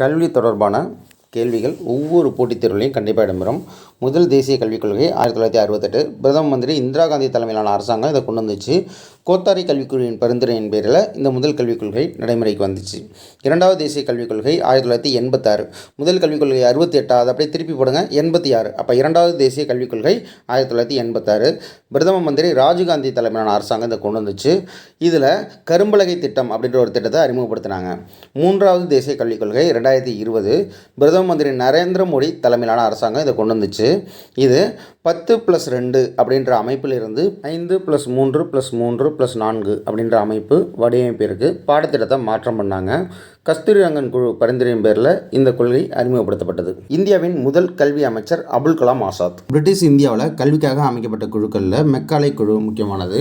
கல்வி தொடர்பான கேள்விகள் ஒவ்வொரு போட்டித் தேர்வுலையும் கண்டிப்பாக இடம்பெறும். முதல் தேசிய கல்விக் கொள்கை ஆயிரத்தி தொள்ளாயிரத்தி அறுபத்தெட்டு. பிரதம மந்திரி இந்திரா காந்தி தலைமையிலான அரசாங்கம் இதை கொண்டு வந்துச்சு. கோத்தாரி கல்விக் குழுவின் பரிந்துரையின் பேரில் இந்த முதல் கல்விக் கொள்கை நடைமுறைக்கு வந்துச்சு. இரண்டாவது தேசிய கல்விக் கொள்கை ஆயிரத்தி தொள்ளாயிரத்தி எண்பத்தாறு. முதல் கல்விக் கொள்கை அறுபத்தி எட்டாவது அப்படியே திருப்பி போடுங்க எண்பத்தி ஆறு. அப்போ இரண்டாவது தேசிய கல்விக் கொள்கை ஆயிரத்தி தொள்ளாயிரத்தி எண்பத்தாறு. பிரதம மந்திரி ராஜீவ்காந்தி தலைமையிலான அரசாங்கம் இதை கொண்டு வந்துச்சு. இதில் கரும்பலகை திட்டம் அப்படின்ற ஒரு திட்டத்தை அறிமுகப்படுத்தினாங்க. மூன்றாவது தேசிய கல்விக் கொள்கை ரெண்டாயிரத்தி இருபது. பிரதம மந்திரி நரேந்திர மோடி தலைமையிலான அரசாங்கம் இதை கொண்டு வந்துச்சு. இது பத்து ப்ளஸ் ரெண்டு அப்படின்ற அமைப்பில் இருந்து ஐந்து ப்ளஸ் மூன்று ப்ளஸ் மூன்று ப்ளஸ் நான்கு அப்படின்ற அமைப்பு வடிவமைப்பிற்கு பாடத்திட்டத்தை மாற்றம் பண்ணாங்க. கஸ்தூரி ரங்கன் குழு பரிந்துரையின் பேரில் இந்த கொள்கை அறிமுகப்படுத்தப்பட்டது. இந்தியாவின் முதல் கல்வி அமைச்சர் அபுல் கலாம் ஆசாத். பிரிட்டிஷ் இந்தியாவில் கல்விக்காக அமைக்கப்பட்ட குழுக்களில் மெக்காலை குழு முக்கியமானது.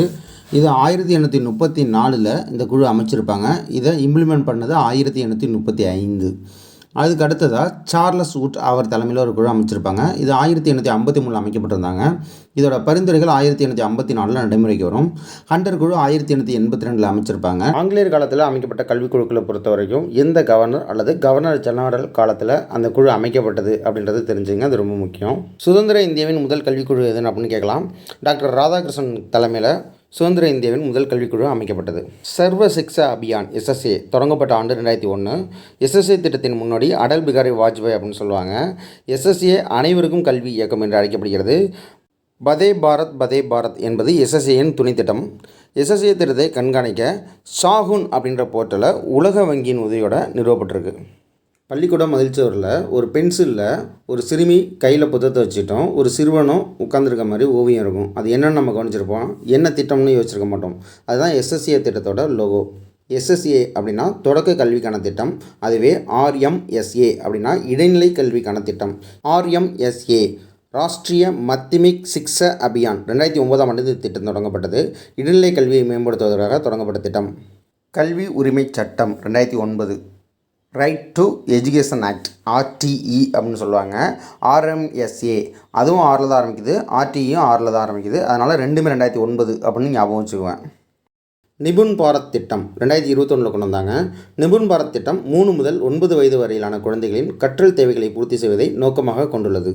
இது ஆயிரத்தி எண்ணூற்றி முப்பத்தி நாலில் இந்த குழு அமைச்சிருப்பாங்க. இதை இம்ப்ளிமெண்ட் பண்ணது ஆயிரத்தி எண்ணூற்றி முப்பத்தி ஐந்து. அதுக்கு அடுத்ததாக சார்லஸ் வூட் அவர் தலைமையில் ஒரு குழு அமைச்சிருப்பாங்க. இது ஆயிரத்தி எண்ணூற்றி ஐம்பத்தி மூணில் அமைக்கப்பட்டிருந்தாங்க. இதோட பரிந்துரைகள் ஆயிரத்தி எண்ணூற்றி ஐம்பத்தி நாலில் நடைமுறைக்கு வரும். ஹண்டர் குழு ஆயிரத்தி எண்ணூற்றி எண்பத்தி ரெண்டில் அமைச்சிருப்பாங்க. ஆங்கிலேயர் காலத்தில் அமைக்கப்பட்ட கல்விக் குழுக்களை பொறுத்த வரைக்கும் எந்த கவர்னர் அல்லது கவர்னர் ஜெனரல் காலத்தில் அந்த குழு அமைக்கப்பட்டது அப்படின்றது தெரிஞ்சுங்க. அது ரொம்ப முக்கியம். சுதந்திர இந்தியாவின் முதல் கல்விக்குழு எதுன்னு அப்படின்னு கேட்கலாம். டாக்டர் ராதாகிருஷ்ணன் தலைமையில் சுதந்திர இந்தியாவின் முதல் கல்விக்குழு அமைக்கப்பட்டது. சர்வ சிக்ஷா அபியான் எஸ்எஸ்ஏ தொடங்கப்பட்ட ஆண்டு ரெண்டாயிரத்தி ஒன்று எஸ்எஸ்ஏ திட்டத்தின் முன்னோடி அடல் பிகாரி வாஜ்பாய் அப்படின்னு சொல்லுவாங்க. எஸ்எஸ்ஏ அனைவருக்கும் கல்வி இயக்கம் என்று அழைக்கப்படுகிறது. பதே பாரத் பதே பாரத் என்பது எஸ்எஸ்ஏயின் துணை திட்டம். எஸ்எஸ்ஏ திட்டத்தை கண்காணிக்க சாகுன் அப்படின்ற போர்ட்டலை உலக வங்கியின் உதவியோட நிறுவப்பட்டிருக்கு. பள்ளிக்கூடம் மகிழ்ச்சியூரில் ஒரு பென்சிலில் ஒரு சிறுமி கையில் புத்தகத்தை வச்சுட்டோம் ஒரு சிறுவனும் உட்காந்துருக்க மாதிரி ஓவியம் இருக்கும். அது என்னென்னு நம்ம கவனிச்சிருப்போம். என்ன திட்டம்னு யோசிச்சிருக்க மாட்டோம். அதுதான் எஸ்எஸ்ஏ திட்டத்தோட லோகோ எஸ்எஸ்ஏ அப்படின்னா தொடக்க கல்விக்கான திட்டம். அதுவே ஆர்எம்எஸ்ஏ அப்படின்னா இடைநிலை கல்விக்கான திட்டம். ஆர்எம்எஸ்ஏ ராஷ்ட்ரிய மத்திமிக் சிக்ஸ அபியான். ரெண்டாயிரத்தி ஒன்பதாம் ஆண்டு இந்த திட்டம் தொடங்கப்பட்டது. இடைநிலை கல்வியை மேம்படுத்துவதற்காக தொடங்கப்பட்ட திட்டம். கல்வி உரிமை சட்டம் ரெண்டாயிரத்தி ஒன்பது. Right to education act RTE அப்படின்னு சொல்லுவாங்க. ஆர்எம்எஸ்ஏ அதுவும் ஆறில் தான் ஆரம்பிக்குது. ஆர்டிஇயும் ஆறில் தான் ஆரம்பிக்குது. அதனால் ரெண்டுமே ரெண்டாயிரத்தி ஒன்பது அப்படின்னு ஞாபகம் வச்சுக்குவேன். நிபுன் பாரத் திட்டம் ரெண்டாயிரத்தி இருபத்தொன்னில் கொண்டு வந்தாங்க. நிபுன் பாரத் திட்டம் மூணு முதல் ஒன்பது வயது வரையிலான குழந்தைகளின் கற்றல் தேவைகளை பூர்த்தி செய்வதை நோக்கமாக கொண்டுள்ளது.